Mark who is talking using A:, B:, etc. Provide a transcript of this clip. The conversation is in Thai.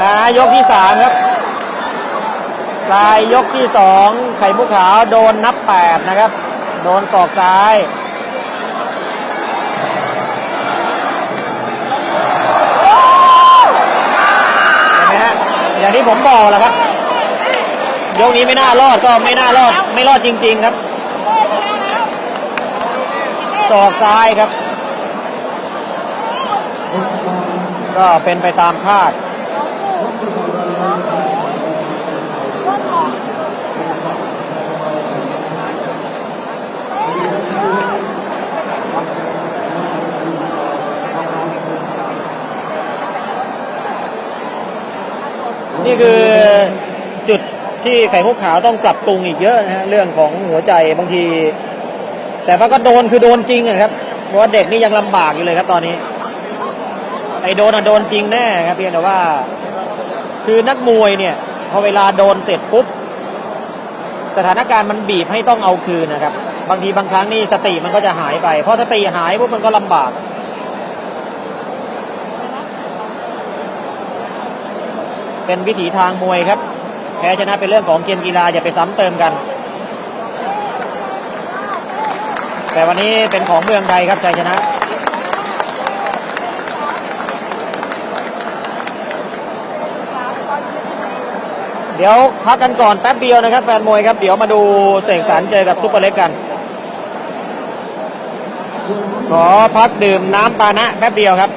A: นะยกที่สามครับปลายยกที่สองไข่มุกขาวโดนนับแปดนะครับ โดนศอกซ้ายเห็นไหมฮะอย่างที่ผมบอกแหละครับ ยกนี้ไม่น่ารอดก็ไม่น่ารอด ไม่รอดจริง ๆครับศอกซ้ายครับ ก็เป็นไปตามคาด นี่คือจุดที่ไข่มุกขาวต้องปรับปรุงอีกเยอะนะฮะเรื่องของหัวใจบางที แต่ว่าก็โดนคือโดนจริงอะครับเพราะว่าเด็กนี่ยังลำบากอยู่เลยครับตอนนี้ ไอ้โดนอะโดนจริงแน่ครับเพียงแต่ว่า คือนักมวยเนี่ยพอเวลาโดนเสร็จปุ๊บสถานการณ์มันบีบให้ต้องเอาคืนนะครับ บางทีบางครั้งนี่สติมันก็จะหายไป เพราะสติหายปุ๊บมันก็ลำบาก เป็นวิถีทางมวยครับ แพ้ชนะเป็นเรื่องของเกมกีฬาอย่าไปซ้ำเติมกัน แต่วันนี้เป็นของเมืองไทยครับชัยชนะ เดี๋ยวพักกันก่อนแป๊บเดียวนะครับแฟนมวยครับเดี๋ยวมาดูเสกสรรเจอกับซุปเปอร์เล็กกัน ขอพักดื่มน้ำปานะแป๊บเดียวครับ